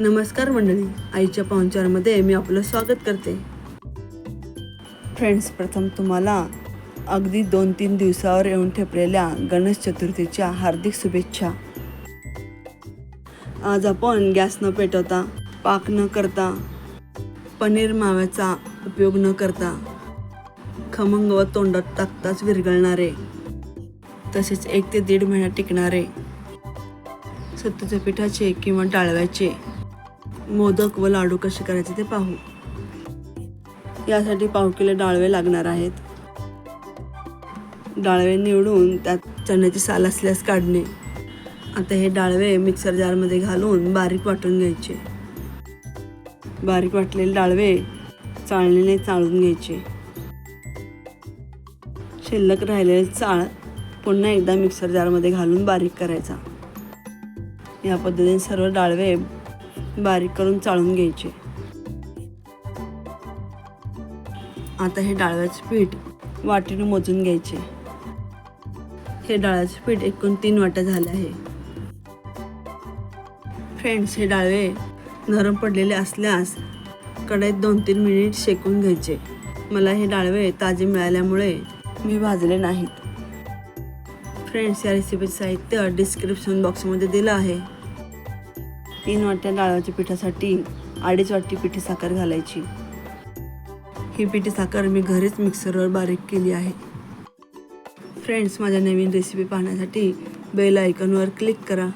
नमस्कार मंडळी. आईच्या पाहुणचारमध्ये मी आपलं स्वागत करते. फ्रेंड्स प्रथम तुम्हाला अगदी दोन तीन दिवसावर येऊन ठेपलेल्या गणेश चतुर्थीच्या हार्दिक शुभेच्छा. आज आपण गॅस न पेटवता पाक न करता पनीर माव्याचा उपयोग न करता खमंग व तोंडात टाकताच विरघळणारे तसेच एक ते दीड महिना टिकणारे सत्तूच्या पिठाचे किंवा डाळव्याचे मोदक व लाडू कसे करायचे ते पाहू. यासाठी पाव किलो डाळवे लागणार आहेत. डाळवे निवडून त्यात चण्याची साल असल्यास काढणे. आता हे डाळवे मिक्सर जारमध्ये घालून बारीक वाटून घ्यायचे. बारीक वाटलेले डाळवे चाळणीने चाळून घ्यायचे. शिल्लक राहिलेले चाळ पुन्हा एकदा मिक्सर जारमध्ये घालून बारीक करायचा. या पद्धतीने सर्व डाळवे बारीक करून चाळून घ्यायचे. आता हे डाळव्याचे पीठ वाटीने मोजून घ्यायचे. हे डाळ्याचे पीठ एकूण तीन वाट्या झाले आहे. फ्रेंड्स हे डाळवे नरम पडलेले असल्यास कढईत दोन तीन मिनिट शेकून घ्यायचे. मला हे डाळवे ताजे मिळाल्यामुळे मी भाजले नाहीत. फ्रेंड्स या रेसिपीचं साहित्य डिस्क्रिप्शन बॉक्समध्ये दिलं आहे. तीन वाट्या डाळाच्या पिठासाठी अडीच वाटी पिठी साखर घालायची. ही पिठी साखर मी घरीच मिक्सरवर बारीक केली आहे. फ्रेंड्स माझ्या नवीन रेसिपी पाहण्यासाठी बेल आयकॉनवर क्लिक करा.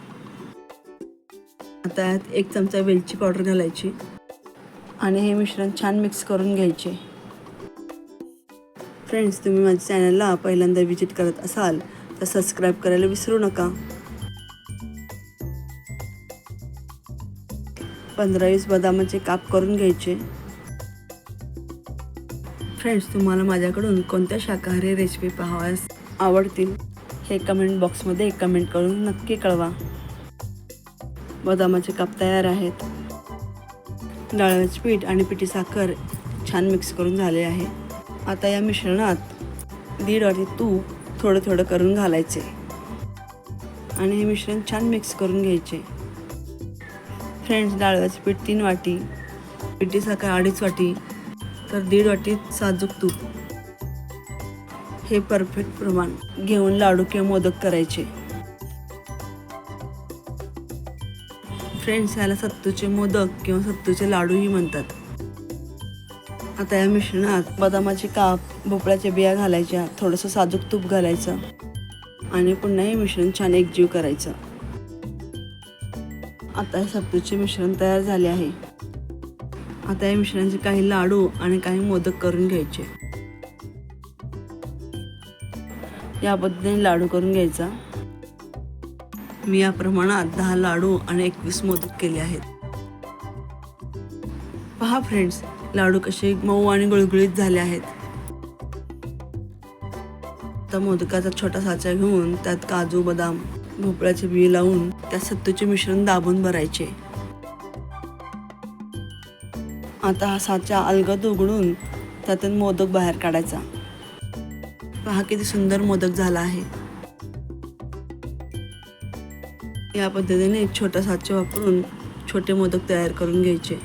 आता यात एक चमचा वेलची पावडर घालायची आणि हे मिश्रण छान मिक्स करून घ्यायचे. फ्रेंड्स तुम्ही माझ्या चॅनलला पहिल्यांदा विजिट करत असाल तर सबस्क्राईब करायला विसरू नका. पंधरा वीस बदामाचे काप करून घ्यायचे. फ्रेंड्स तुम्हाला माझ्याकडून कोणत्या शाकाहारी रेसिपी पाहाव्यास आवडतील? हे कमेंट बॉक्समध्ये कमेंट करून नक्की कळवा. बदामाचे काप तयार आहेत. डाळव्याचे पीठ आणि पिठी साखर छान मिक्स करून झाले आहे. आता या मिश्रणात दीड वाटी तूप थोडं थोडं करून घालायचे. आणि हे मिश्रण छान मिक्स करून घ्यायचे. फ्रेंड्स डाळव्याचे पीठ तीन वाटी पिठी साखर अडीच वाटी तर दीड वाटी साजूक तूप. हे परफेक्ट प्रमाण घेऊन लाडू किंवा मोदक करायचे. फ्रेंड्स याला सत्तूचे मोदक किंवा सत्तूचे लाडूही म्हणतात. आता या मिश्रणात बदामाचे काप भोपळ्याच्या बिया घालायच्या थोडंसं साजूक तूप घालायचं आणि पुन्हा हे मिश्रण छान एकजीव करायचं. आता हे सत्तूचे मिश्रण तयार झाले आहे. आता या मिश्रणाचे काही लाडू आणि काही मोदक करून घ्यायचे. या पद्धतीने लाडू करून घ्यायचा. मी या प्रमाणात दहा लाडू आणि एकवीस मोदक केले आहेत. पहा फ्रेंड्स लाडू कसे मऊ आणि गुळगुळीत झाले आहेत. आता मोदकाचा छोटा साचा घेऊन त्यात काजू बदाम भोपळ्याचे बी लावून त्या सत्तूचे मिश्रण दाबून भरायचे. आता हा साचा अलगद उघडून त्यातून मोदक बाहेर काढायचा. पहा किती सुंदर मोदक झाला आहे. या पद्धतीने एक छोटा साचा वापरून छोटे मोदक तयार करून घ्यायचे.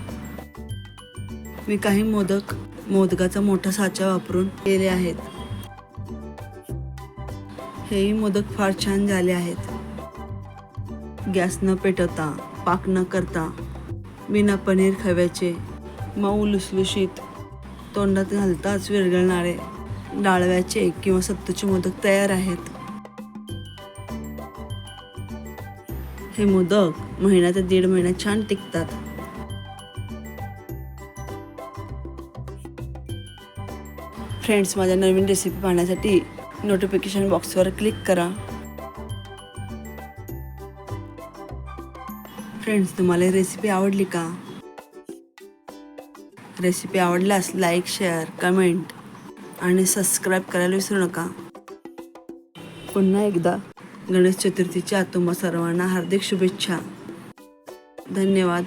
मी काही मोदक मोदकाचा मोठा साचा वापरून केले आहेत. हेही मोदक फार छान झाले आहेत. गॅस न पेटवता पाक न करता बिना पनीर खव्याचे मऊ लुसलुशीत तोंडात घालताच विरघळणारे डाळव्याचे किंवा सत्तूचे मोदक तयार आहेत. हे मोदक महिना ते दीड महिना छान टिकतात. फ्रेंड्स माझ्या नवीन रेसिपी पाहण्यासाठी नोटिफिकेशन बॉक्सवर क्लिक करा. फ्रेंड्स तुम्हाला रेसिपी आवडली का? रेसिपी आवडल्यास लाईक शेअर कमेंट आणि सबस्क्राईब करायला विसरू नका. पुन्हा एकदा गणेश चतुर्थीच्या तुम्हा सर्वांना हार्दिक शुभेच्छा. धन्यवाद.